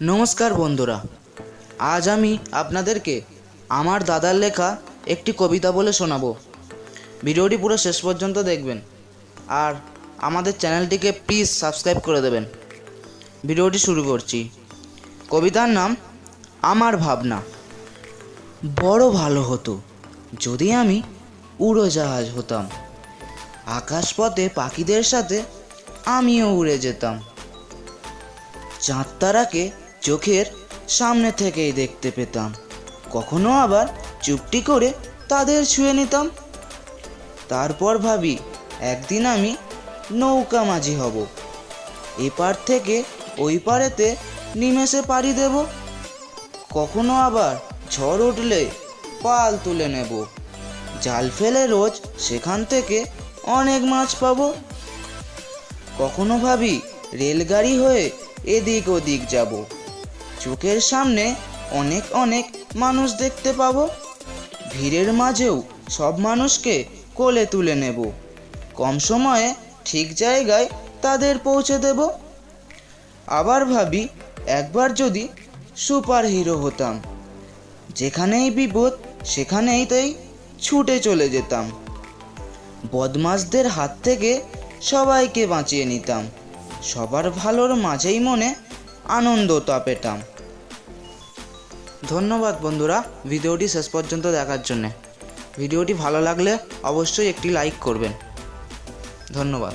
নমস্কার বন্ধুরা, আজ আমি আপনাদেরকে আমার দাদার লেখা একটি কবিতা বলে শোনাবো। ভিডিওটি পুরো শেষ পর্যন্ত দেখবেন আর আমাদের চ্যানেলটিকে প্লিজ সাবস্ক্রাইব করে দেবেন। ভিডিওটি শুরু করছি। কবিতার নাম, আমার ভাবনা। বড় ভালো হতো যদি আমি উড়োজাহাজ হতাম। আকাশপথে পাখিদের সাথে আমিও উড়ে যেতাম। চাঁদ তারাকে চোখের সামনে থেকেই দেখতে পেতাম। কখনো আবার চুপটি করে তাদের ছুঁয়ে নিতাম। তারপর ভাবি, একদিন আমি নৌকা মাঝি হব। এপার থেকে ওই পারেতে নিমেষে পাড়ি দেব। কখনো আবার ঝড় উঠলে পাল তুলে নেব। জাল ফেলে রোজ সেখান থেকে অনেক মাছ পাবো। কখনো ভাবি, রেলগাড়ি হয়ে এদিক ওদিক যাব। চোখের সামনে অনেক অনেক মানুষ দেখতে পাবো। ভিড়ের মাঝেও সব মানুষকে কোলে তুলে নেব। কম সময়ে ঠিক জায়গায় তাদের পৌঁছে দেব। আবার ভাবি, একবার যদি সুপার হিরো হতাম। যেখানেই বিপদ, সেখানেই তাই ছুটে চলে যেতাম। বদমাসদের হাত থেকে সবাইকে বাঁচিয়ে নিতাম। সবার ভালোর মাঝেই মনে আনন্দটা পেতাম। ধন্যবাদ বন্ধুরা ভিডিওটি শেষ পর্যন্ত দেখার জন্যে। ভিডিওটি ভালো লাগলে অবশ্যই একটি লাইক করবেন। ধন্যবাদ।